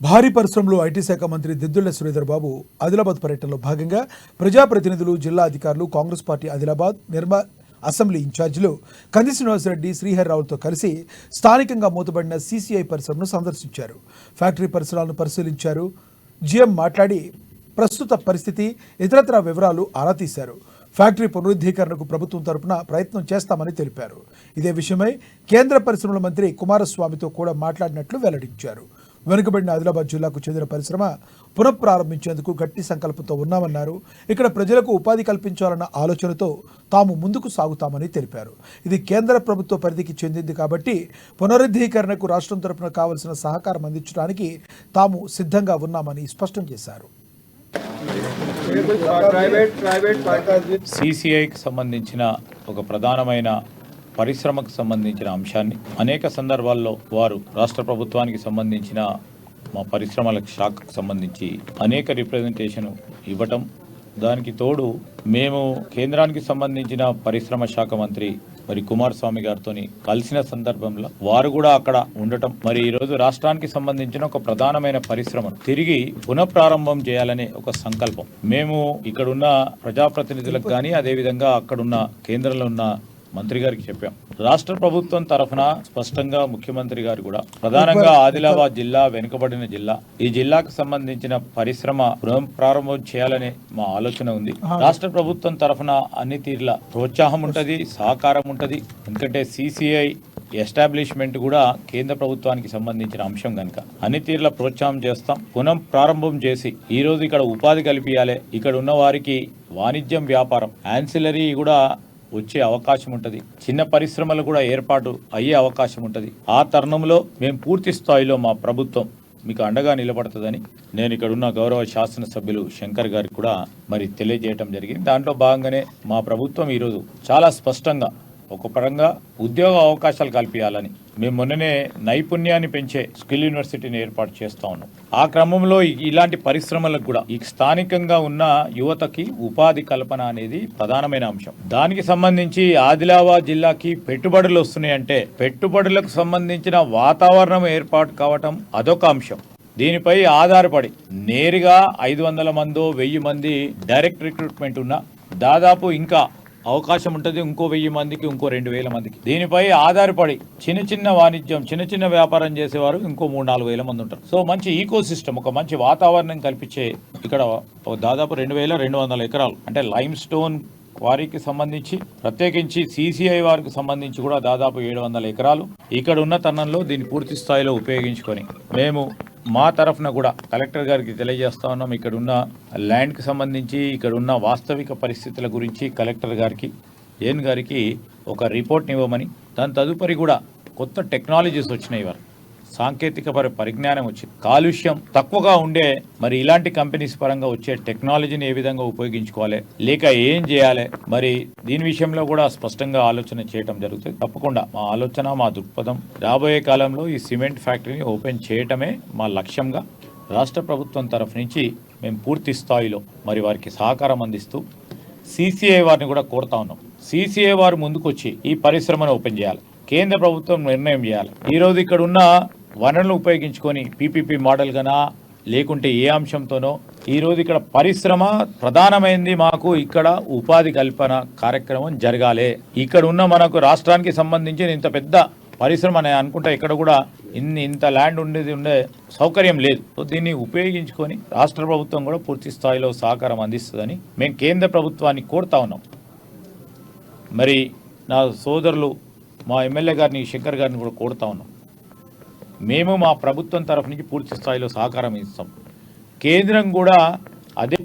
భారీ పరిశ్రమలో ఐటీ శాఖ మంత్రి దిద్దుళ్ళ శ్రీధర్ బాబు ఆదిలాబాద్ పర్యటనలో భాగంగా ప్రజాప్రతినిధులు జిల్లా అధికారులు కాంగ్రెస్ పార్టీ ఆదిలాబాద్ నిర్మా అసెంబ్లీ ఇన్ఛార్జీలు కంది శ్రీనివాసరెడ్డి శ్రీహర్రావులతో కలిసి స్థానికంగా మూతబడిన సీసీఐ పరిశ్రమను సందర్శించారు. ఫ్యాక్టరీ పరిసరాలను పరిశీలించారు. జిఎం మాట్లాడి ప్రస్తుత పరిస్థితి ఇతరత్ర వివరాలు ఆరా తీశారు. ఫ్యాక్టరీ పునరుద్ధీకరణకు ప్రభుత్వం తరపున ప్రయత్నం చేస్తామని తెలిపారు. ఇదే విషయమై కేంద్ర పరిశ్రమల మంత్రి కుమారస్వామితో కూడా మాట్లాడినట్లు వెల్లడించారు. వెనుకబడిన ఆదిలాబాద్ జిల్లాకు చెందిన పరిశ్రమ పునఃప్రారంభించేందుకు గట్టి సంకల్పంతో ఉన్నామన్నారు. ఇక్కడ ప్రజలకు ఉపాధి కల్పించాలన్న ఆలోచనతో తాము ముందుకు సాగుతామని తెలిపారు. ఇది కేంద్ర ప్రభుత్వ పరిధికి చెందింది కాబట్టి పునరుద్ధీకరణకు రాష్ట్రం తరపున కావలసిన సహకారం అందించడానికి తాము సిద్ధంగా ఉన్నామని స్పష్టం చేశారు. ప్రైవేట్ సిసిఐకి సంబంధించిన ఒక ప్రధానమైన పరిశ్రమకు సంబంధించిన అంశాన్ని అనేక సందర్భాల్లో వారు రాష్ట్ర ప్రభుత్వానికి సంబంధించిన మా పరిశ్రమల శాఖకు సంబంధించి అనేక రిప్రజెంటేషన్ ఇవ్వటం దానికి తోడు మేము కేంద్రానికి సంబంధించిన పరిశ్రమ శాఖ మంత్రి మరి కుమారస్వామి గారితో కలిసిన సందర్భంలో వారు కూడా అక్కడ ఉండటం. మరి ఈరోజు రాష్ట్రానికి సంబంధించిన ఒక ప్రధానమైన పరిశ్రమను తిరిగి పునఃప్రారంభం చేయాలనే ఒక సంకల్పం. మేము ఇక్కడున్న ప్రజాప్రతినిధులకు కానీ అదేవిధంగా అక్కడున్న కేంద్రంలో ఉన్న మంత్రి గారికి చెప్పాం. రాష్ట్ర ప్రభుత్వం తరఫున స్పష్టంగా ముఖ్యమంత్రి గారు కూడా ప్రధానంగా ఆదిలాబాద్ జిల్లా వెనుకబడిన జిల్లా ఈ జిల్లాకు సంబంధించిన పరిశ్రమ ప్రారంభం చేయాలనే మా ఆలోచన ఉంది. రాష్ట్ర ప్రభుత్వం తరఫున అన్ని తీర్ల ప్రోత్సాహం ఉంటది సహకారం ఉంటది. ఎందుకంటే సిసిఐ ఎస్టాబ్లిష్మెంట్ కూడా కేంద్ర ప్రభుత్వానికి సంబంధించిన అంశం కనుక అన్ని తీర్ల ప్రోత్సాహం చేస్తాం పునః ప్రారంభం చేసి ఈ రోజు ఇక్కడ ఉపాధి కల్పించాలి ఇక్కడ ఉన్న వారికి వాణిజ్యం వ్యాపారం యాన్సిలరీ కూడా వచ్చే అవకాశం ఉంటుంది. చిన్న పరిశ్రమలు కూడా ఏర్పాటు అయ్యే అవకాశం ఉంటుంది. ఆ తరుణంలో మేము పూర్తి స్థాయిలో మా ప్రభుత్వం మీకు అండగా నిలబడుతుందని నేను ఇక్కడ ఉన్న గౌరవ శాసనసభ్యులు శంకర్ గారికి కూడా మరి తెలియజేయటం జరిగింది. దాంట్లో భాగంగానే మా ప్రభుత్వం ఈరోజు చాలా స్పష్టంగా ఒక పరంగా ఉద్యోగ అవకాశాలు కల్పించాలని మేము మొన్ననే నైపుణ్యాన్ని పెంచే స్కిల్ యూనివర్సిటీని ఏర్పాటు చేస్తా ఉన్నాం. ఆ క్రమంలో ఇలాంటి పరిశ్రమలకు కూడా ఈ స్థానికంగా ఉన్న యువతకి ఉపాధి కల్పన అనేది ప్రధానమైన అంశం. దానికి సంబంధించి ఆదిలాబాద్ జిల్లాకి పెట్టుబడులు వస్తున్నాయంటే పెట్టుబడులకు సంబంధించిన వాతావరణం ఏర్పాటు కావటం అదొక అంశం. దీనిపై ఆధారపడి నేరుగా ఐదు వందల మందో వెయ్యి మంది డైరెక్ట్ రిక్రూట్మెంట్ ఉన్న దాదాపు ఇంకా అవకాశం ఉంటుంది ఇంకో వెయ్యి మందికి ఇంకో రెండు వేల మందికి. దీనిపై ఆధారపడి చిన్న చిన్న వాణిజ్యం చిన్న చిన్న వ్యాపారం చేసేవారు ఇంకో మూడు నాలుగు వేల మంది ఉంటారు. సో మంచి ఈకో సిస్టమ్ ఒక మంచి వాతావరణం కల్పించే ఇక్కడ దాదాపు రెండు వేల రెండు వందల ఎకరాలు. అంటే లైమ్ స్టోన్ వారికి సంబంధించి ప్రత్యేకించి సిసిఐ వారికి సంబంధించి కూడా దాదాపు ఏడు వందల ఎకరాలు. ఇక్కడ ఉన్న తరుణంలో దీన్ని పూర్తి స్థాయిలో ఉపయోగించుకొని మేము మా తరఫున కూడా కలెక్టర్ గారికి తెలియజేస్తా ఉన్నాం. ఇక్కడ ఉన్న ల్యాండ్కి సంబంధించి ఇక్కడ ఉన్న వాస్తవిక పరిస్థితుల గురించి కలెక్టర్ గారికి ఏన్ గారికి ఒక రిపోర్ట్ని ఇవ్వమని దాని తదుపరి కూడా కొత్త టెక్నాలజీస్ వచ్చినాయి వారు సాంకేతిక పరిజ్ఞానం వచ్చింది కాలుష్యం తక్కువగా ఉండే మరి ఇలాంటి కంపెనీస్ పరంగా వచ్చే టెక్నాలజీని ఏ విధంగా ఉపయోగించుకోవాలి లేక ఏం చేయాలి మరి దీని విషయంలో కూడా స్పష్టంగా ఆలోచన చేయటం జరుగుతుంది. తప్పకుండా మా ఆలోచన మా దృక్పథం రాబోయే కాలంలో ఈ సిమెంట్ ఫ్యాక్టరీని ఓపెన్ చేయటమే మా లక్ష్యంగా రాష్ట్ర ప్రభుత్వం తరఫు నుంచి మేము పూర్తి స్థాయిలో మరి వారికి సహకారం అందిస్తూ సీసీఐ వారిని కూడా కోరుతా ఉన్నాం. సీసీఐ వారు ముందుకొచ్చి ఈ పరిశ్రమను ఓపెన్ చేయాలి. కేంద్ర ప్రభుత్వం నిర్ణయం చేయాలి. ఈరోజు ఇక్కడ ఉన్న వనరులను ఉపయోగించుకొని పీపీపీ మోడల్ గానా లేకుంటే ఏ అంశంతోనో ఈరోజు ఇక్కడ పరిశ్రమ ప్రధానమైంది మాకు. ఇక్కడ ఉపాధి కల్పన కార్యక్రమం జరగాలి. ఇక్కడ ఉన్న మనకు రాష్ట్రానికి సంబంధించిన ఇంత పెద్ద పరిశ్రమ నేను అనుకుంటా ఇక్కడ కూడా ఇన్ని ఇంత ల్యాండ్ ఉండేది ఉండే సౌకర్యం లేదు. దీన్ని ఉపయోగించుకొని రాష్ట్ర ప్రభుత్వం కూడా పూర్తి స్థాయిలో సహకారం అందిస్తుందని మేము కేంద్ర ప్రభుత్వాన్ని కోరుతా ఉన్నాం. మరి నా సోదరులు మా ఎమ్మెల్యే గారిని శంకర్ గారిని కూడా కోరుతా ఉన్నాం. మేము మా ప్రభుత్వం తరఫు నుంచి పూర్తి స్థాయిలో సహకారం ఇస్తాం. కేంద్రం కూడా అదే